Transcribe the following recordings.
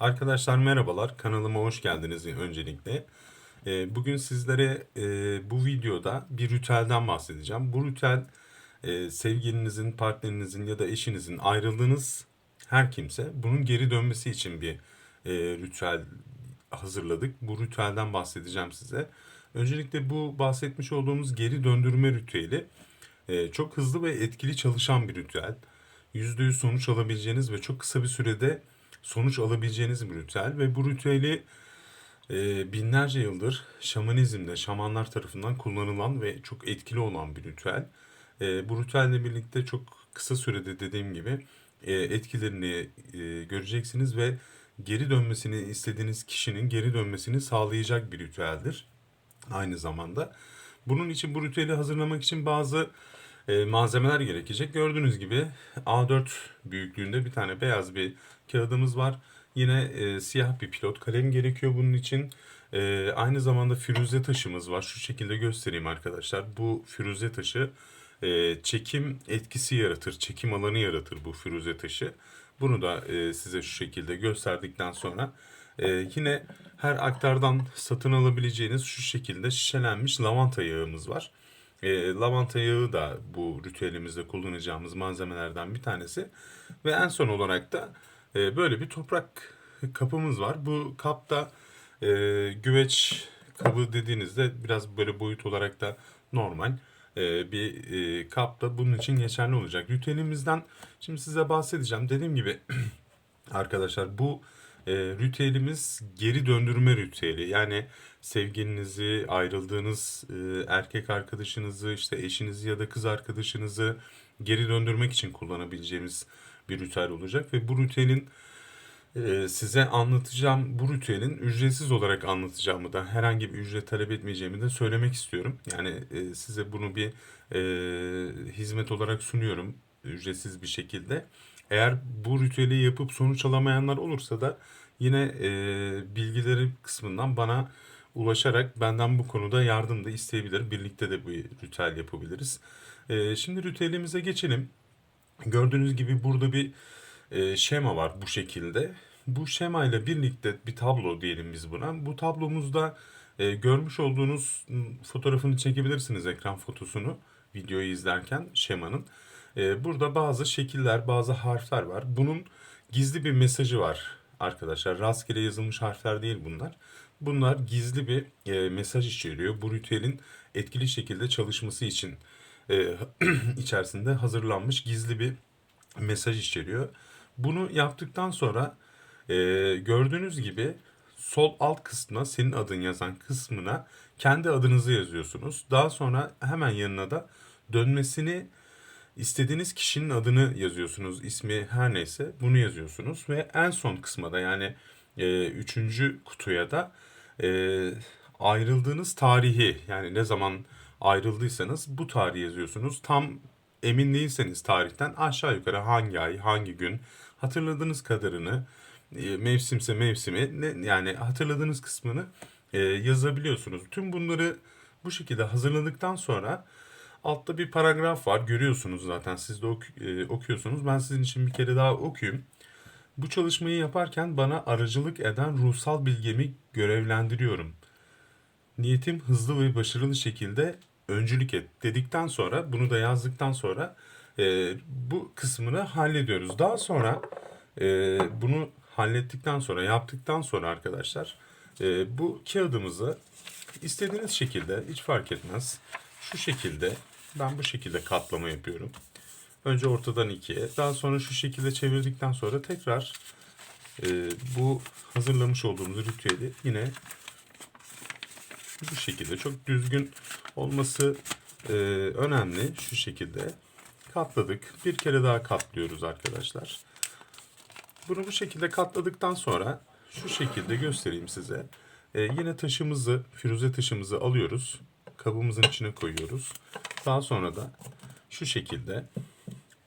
Arkadaşlar merhabalar, kanalıma hoş geldiniz öncelikle. Ee, Bugün sizlere e, bu videoda bir ritüelden bahsedeceğim. Bu ritüel e, sevgilinizin, partnerinizin ya da eşinizin ayrıldığınız her kimse bunun geri dönmesi için bir e, ritüel hazırladık. Bu ritüelden bahsedeceğim size. Öncelikle bu bahsetmiş olduğumuz geri döndürme ritüeli çok hızlı ve etkili çalışan bir ritüel. %100 sonuç alabileceğiniz ve çok kısa bir sürede sonuç alabileceğiniz bir ritüel ve bu ritüeli e, binlerce yıldır şamanizmde şamanlar tarafından kullanılan ve çok etkili olan bir ritüel. E, bu ritüelle birlikte çok kısa sürede dediğim gibi e, etkilerini e, göreceksiniz ve geri dönmesini istediğiniz kişinin geri dönmesini sağlayacak bir ritüeldir aynı zamanda. Bunun için bu ritüeli hazırlamak için bazı e, malzemeler gerekecek. Gördüğünüz gibi A4 büyüklüğünde bir tane beyaz bir kağıdımız var. Yine e, siyah bir pilot kalem gerekiyor bunun için. E, aynı zamanda firuze taşımız var. Şu şekilde göstereyim arkadaşlar. Bu firuze taşı e, çekim etkisi yaratır, çekim alanı yaratır bu firuze taşı. Bunu da e, size şu şekilde gösterdikten sonra e, yine her aktardan satın alabileceğiniz şu şekilde şişelenmiş lavanta yağımız var. E, lavanta yağı da bu ritüelimizde kullanacağımız malzemelerden bir tanesi. Ve en son olarak da e, böyle bir toprak kapımız var. Bu kapta e, güveç kabı dediğinizde biraz böyle boyut olarak da normal e, bir e, kap da bunun için geçerli olacak. Ritüelimizden şimdi size bahsedeceğim. Dediğim gibi arkadaşlar bu e, ritüelimiz geri döndürme ritüeli. Yani sevgilinizi, ayrıldığınız e, erkek arkadaşınızı, işte eşinizi ya da kız arkadaşınızı geri döndürmek için kullanabileceğimiz bir ritüel olacak ve bu ritüelin e, size anlatacağım bu ritüelin ücretsiz olarak anlatacağımı da herhangi bir ücret talep etmeyeceğimi de söylemek istiyorum. Yani e, size bunu bir e, hizmet olarak sunuyorum ücretsiz bir şekilde. Eğer bu ritüeli yapıp sonuç alamayanlar olursa da yine e, bilgileri kısmından bana ulaşarak benden bu konuda yardım da isteyebilir. Birlikte de bu ritüel yapabiliriz. E, şimdi ritüelimize geçelim. Gördüğünüz gibi burada bir e, şema var bu şekilde. Bu şema ile birlikte bir tablo diyelim biz buna. Bu tablomuzda e, görmüş olduğunuz fotoğrafını çekebilirsiniz ekran fotosunu videoyu izlerken şemanın. E, burada bazı şekiller, bazı harfler var. Bunun gizli bir mesajı var arkadaşlar. Rastgele yazılmış harfler değil bunlar. Bunlar gizli bir e, mesaj içeriyor. Bu ritüelin etkili şekilde çalışması için e, içerisinde hazırlanmış gizli bir mesaj içeriyor. Bunu yaptıktan sonra e, gördüğünüz gibi sol alt kısmına senin adın yazan kısmına kendi adınızı yazıyorsunuz. Daha sonra hemen yanına da dönmesini istediğiniz kişinin adını yazıyorsunuz. İsmi her neyse bunu yazıyorsunuz ve en son kısma da yani e, üçüncü kutuya da e, ayrıldığınız tarihi yani ne zaman ayrıldıysanız bu tarihi yazıyorsunuz. Tam emin değilseniz tarihten aşağı yukarı hangi ay, hangi gün hatırladığınız kadarını e, mevsimse mevsimi ne, yani hatırladığınız kısmını e, yazabiliyorsunuz. Tüm bunları bu şekilde hazırladıktan sonra altta bir paragraf var. Görüyorsunuz zaten siz de ok- e, okuyorsunuz. Ben sizin için bir kere daha okuyayım. Bu çalışmayı yaparken bana aracılık eden ruhsal bilgemi görevlendiriyorum. Niyetim hızlı ve başarılı şekilde öncülük et dedikten sonra bunu da yazdıktan sonra e, bu kısmını hallediyoruz. Daha sonra e, bunu hallettikten sonra yaptıktan sonra arkadaşlar e, bu kağıdımızı istediğiniz şekilde hiç fark etmez şu şekilde ben bu şekilde katlama yapıyorum. Önce ortadan ikiye daha sonra şu şekilde çevirdikten sonra tekrar e, bu hazırlamış olduğumuz ritüeli yine bu şekilde çok düzgün olması e, önemli. Şu şekilde katladık. Bir kere daha katlıyoruz arkadaşlar. Bunu bu şekilde katladıktan sonra şu şekilde göstereyim size. E, yine taşımızı, firuze taşımızı alıyoruz. Kabımızın içine koyuyoruz. Daha sonra da şu şekilde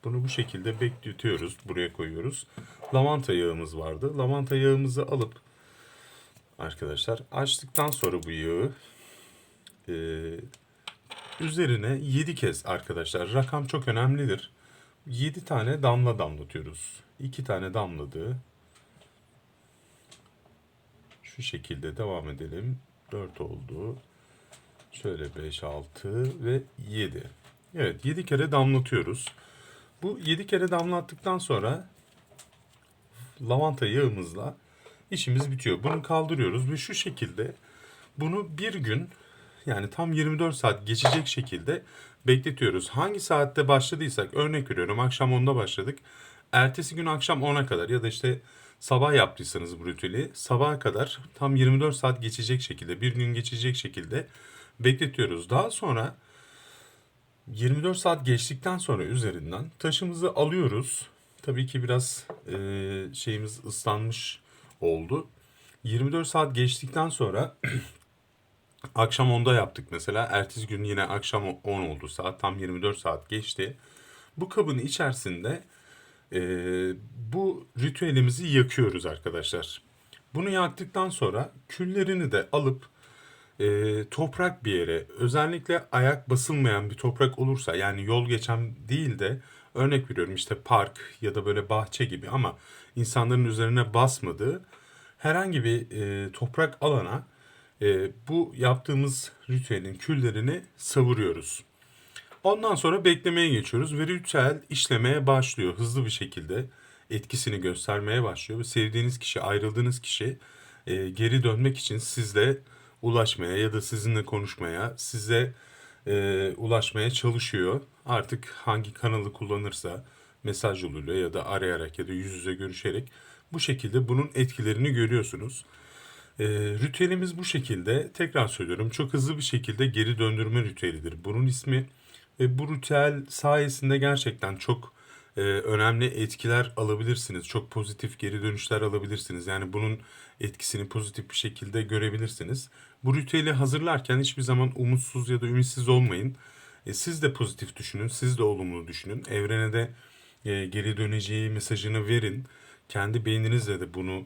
bunu bu şekilde bekletiyoruz. Buraya koyuyoruz. Lavanta yağımız vardı. Lavanta yağımızı alıp arkadaşlar açtıktan sonra bu yağı e, üzerine 7 kez arkadaşlar rakam çok önemlidir. 7 tane damla damlatıyoruz. 2 tane damladı. Şu şekilde devam edelim. 4 oldu. Şöyle 5, 6 ve 7. Evet 7 kere damlatıyoruz. Bu 7 kere damlattıktan sonra lavanta yağımızla işimiz bitiyor. Bunu kaldırıyoruz ve şu şekilde bunu bir gün yani tam 24 saat geçecek şekilde bekletiyoruz. Hangi saatte başladıysak örnek veriyorum akşam 10'da başladık. Ertesi gün akşam 10'a kadar ya da işte sabah yaptıysanız bu ritüeli sabaha kadar tam 24 saat geçecek şekilde bir gün geçecek şekilde bekletiyoruz. Daha sonra 24 saat geçtikten sonra üzerinden taşımızı alıyoruz. Tabii ki biraz e, şeyimiz ıslanmış oldu. 24 saat geçtikten sonra akşam 10'da yaptık mesela. Ertesi gün yine akşam 10 oldu saat. Tam 24 saat geçti. Bu kabın içerisinde e, bu ritüelimizi yakıyoruz arkadaşlar. Bunu yaktıktan sonra küllerini de alıp e, toprak bir yere özellikle ayak basılmayan bir toprak olursa yani yol geçen değil de örnek veriyorum işte park ya da böyle bahçe gibi ama insanların üzerine basmadığı herhangi bir e, toprak alana e, bu yaptığımız ritüelin küllerini savuruyoruz. Ondan sonra beklemeye geçiyoruz ve ritüel işlemeye başlıyor hızlı bir şekilde etkisini göstermeye başlıyor ve sevdiğiniz kişi, ayrıldığınız kişi e, geri dönmek için sizle ulaşmaya ya da sizinle konuşmaya, size e, ulaşmaya çalışıyor. Artık hangi kanalı kullanırsa mesaj yoluyla ya da arayarak ya da yüz yüze görüşerek bu şekilde bunun etkilerini görüyorsunuz. E, ritüelimiz bu şekilde. Tekrar söylüyorum çok hızlı bir şekilde geri döndürme ritüelidir. Bunun ismi ve bu ritüel sayesinde gerçekten çok e, önemli etkiler alabilirsiniz. Çok pozitif geri dönüşler alabilirsiniz. Yani bunun etkisini pozitif bir şekilde görebilirsiniz. Bu ritüeli hazırlarken hiçbir zaman umutsuz ya da ümitsiz olmayın. E, siz de pozitif düşünün, siz de olumlu düşünün. Evrene de e, geri döneceği mesajını verin. Kendi beyninizle de bunu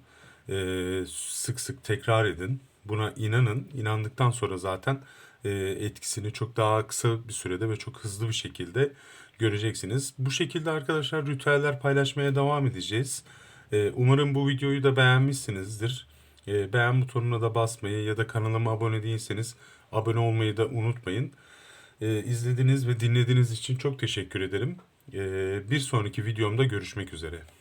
e, sık sık tekrar edin. Buna inanın. İnandıktan sonra zaten e, etkisini çok daha kısa bir sürede ve çok hızlı bir şekilde göreceksiniz. Bu şekilde arkadaşlar ritüeller paylaşmaya devam edeceğiz. E, umarım bu videoyu da beğenmişsinizdir. E, beğen butonuna da basmayı ya da kanalıma abone değilseniz abone olmayı da unutmayın. E, izlediğiniz ve dinlediğiniz için çok teşekkür ederim. E, bir sonraki videomda görüşmek üzere.